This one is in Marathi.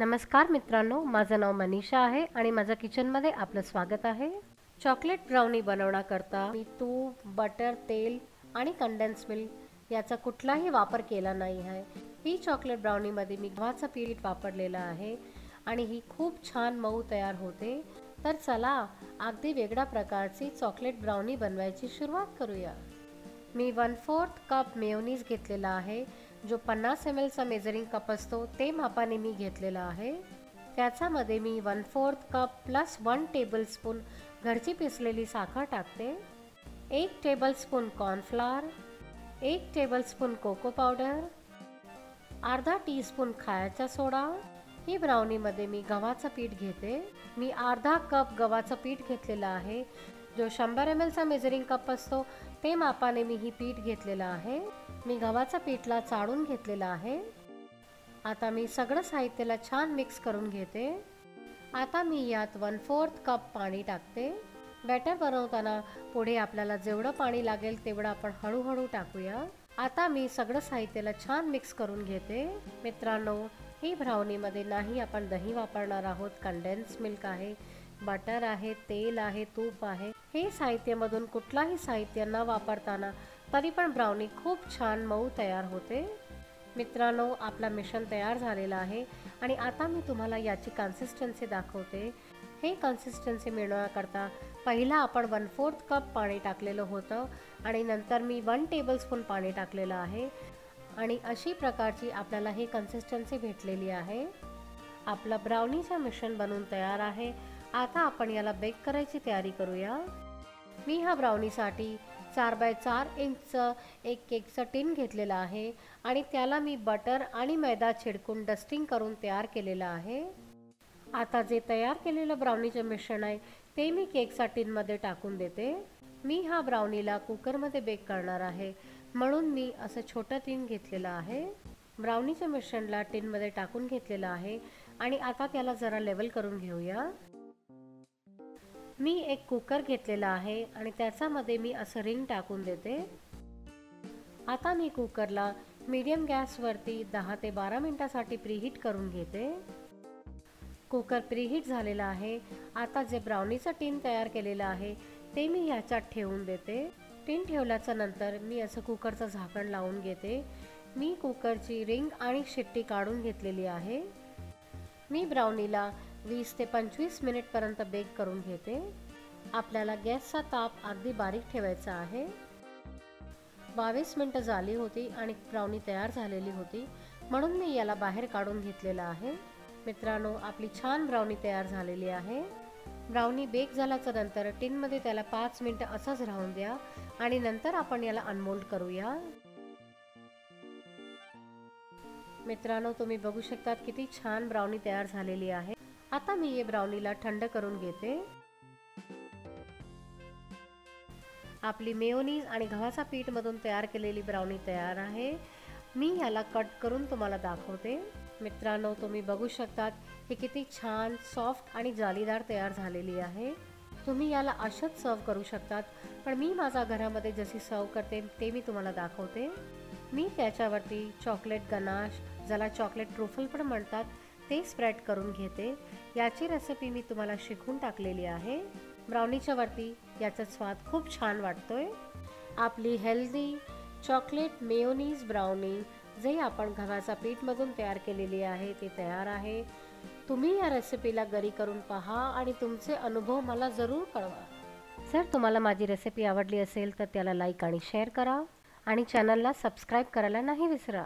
नमस्कार मित्रांनो माझं नाव मनीषा आहे आणि माझ्या किचनमध्ये आपलं स्वागत आहे. चॉकलेट ब्राउनी बनवण्याकरता मी तूप बटर तेल आणि कंडेन्स मिल्क याचा कुठलाही वापर केला नाही आहे. ही चॉकलेट ब्राउनीमध्ये मी गव्हाचा पीठ वापरलेला आहे आणि ही खूप छान मऊ तयार होते. तर चला अगदी वेगळ्या प्रकारची चॉकलेट ब्राउनी बनवायची सुरुवात करूया. मी वन फोर्थ कप मेयोनीज घेतलेला आहे. जो पन्नास एम एलचा मेजरिंग कप असतो ते मापाने मी घेतलेला आहे. त्याच्यामध्ये मी one fourth cup plus one tablespoon घरची पिसलेली साखर टाकते. एक टेबलस्पून कॉर्नफ्लॉर एक टेबलस्पून कोको पावडर अर्धा टीस्पून खायचा सोडा. ही ब्राउनीमध्ये मी गव्हाचं पीठ घेते. मी अर्धा कप गव्हाचं पीठ घेतलेलं आहे. जो शंभर एम एलचा मेजरिंग कप असतो ते मापाने मी ही पीठ घेतलेलं आहे. मी गव्हाचा पीठला चाळून घेतलेला आहे. आता मी सगळं साहित्याला छान मिक्स करून घेते. आता मी यात वन फोर्थ कप पाणी टाकते. बॅटर बनवताना पुढे आपल्याला जेवढं पाणी लागेल तेवढं आपण हळूहळू टाकूया. आता मी सगळं साहित्याला छान मिक्स करून घेते. मित्रांनो ही ब्राउनीमध्ये नाही आपण दही वापरणार आहोत. कंडेन्स मिल्क आहे बटर आहे तेल आहे तूप आहे. हे साहित्यामधून कुठलाही साहित्य न वापरताना तरी पण ब्राउनी खूप छान मऊ तयार होते. मित्रांनो आपला मिश्रण तयार झालेला आहे आणि आता मी तुम्हाला याची कन्सिस्टन्सी दाखवते. हे कन्सिस्टन्सी मिळवण्याकरता पहिला आपण वन फोर्थ कप पाणी टाकलेलं होतं आणि नंतर मी वन टेबलस्पून पाणी टाकलेलं आहे आणि अशी प्रकारची आपल्याला ही कन्सिस्टन्सी भेटलेली आहे. आपला ब्राउनीचं मिश्रण बनवून तयार आहे. आता आपण याला बेक करायची तयारी करूया. मी ह्या ब्राउनीसाठी चार बाय चार इंचचं एक केकचं टिन घेतलेलं आहे आणि त्याला मी बटर आणि मैदा छिडकून डस्टिंग करून तयार केलेलं आहे. आता जे तयार केलेलं ब्राउनीचं मिश्रण आहे ते मी केकचा टिनमध्ये टाकून देते. मी हा ब्राउनीला कुकरमध्ये बेक करणार आहे. म्हणून मी असं छोटं टिन घेतलेलं आहे. ब्राउनीच्या मिश्रणला टिनमध्ये टाकून घेतलेलं आहे. आणि आता त्याला जरा लेवल करून घेऊया. मी एक कुकर घेतलेला आहे आणि त्याच्यामध्ये मी असं रिंग टाकून देते. आता मी कुकरला मीडियम गॅसवरती दहा ते बारा मिनटासाठी प्रीहीट करून घेते. कुकर प्रीहीट झालेला आहे. आता जे ब्राउनीचं टीन तयार केलेलं आहे ते मी ह्याच्यात ठेवून देते. टीन ठेवल्याच्या नंतर मी असं कुकरचं झाकण लावून घेते. मी कुकरची रिंग आणि शिट्टी काढून घेतलेली आहे. मी ब्राउनीला वीस ते पंचवीस मिनिटपर्यंत बेक करून घेते. आपल्याला गॅसचा ताप अगदी बारीक ठेवायचा आहे. बावीस मिनटं झाली होती आणि ब्राउनी तयार झालेली होती म्हणून मी याला बाहेर काढून घेतलेलं आहे. मित्रांनो आपली छान ब्राउनी तयार झालेली आहे. ब्राउनी बेक झाल्याच्यानंतर टिनमध्ये त्याला पाच मिनटं असंच राहून द्या आणि नंतर आपण याला अनमोल्ड करूया. मित्रांनो तुम्ही बघू शकतात किती छान ब्राउनी तयार झालेली आहे. आता मी हे ब्राउनीला थंड करून घेते. आपली मेयोनीज आणि गव्हाचा पीठमधून तयार केलेली ब्राउनी तयार आहे. मी याला कट करून तुम्हाला दाखवते. मित्रांनो तुम्ही बघू शकतात हे किती छान सॉफ्ट आणि जालीदार तयार झालेली आहे. तुम्ही याला अशाच सर्व करू शकतात पण मी माझ्या घरामध्ये जशी सर्व करते ते मी तुम्हाला दाखवते. मी त्याच्यावरती चॉकलेट गनाश ज्याला चॉकलेट ट्रुफल पण म्हणतात ते स्प्रेड करून घेते. याची रेसिपी मी तुम्हाला शिकवून टाकलेली आहे. ब्राउनीच्या वरती याचा स्वाद खूप छान वाटतोय. आपली हेल्दी चॉकलेट मेयोनीज ब्राउनी जे आपण गव्हाचा पीठमधून तयार केलेली आहे ते तयार आहे. तुम्ही या रेसिपीला गरी करून पहा आणि तुमचे अनुभव मला जरूर कळवा. जर तुम्हाला माझी रेसिपी आवडली असेल तर त्याला लाईक आणि शेअर करा आणि चॅनलला सबस्क्राईब करायला नाही विसरा.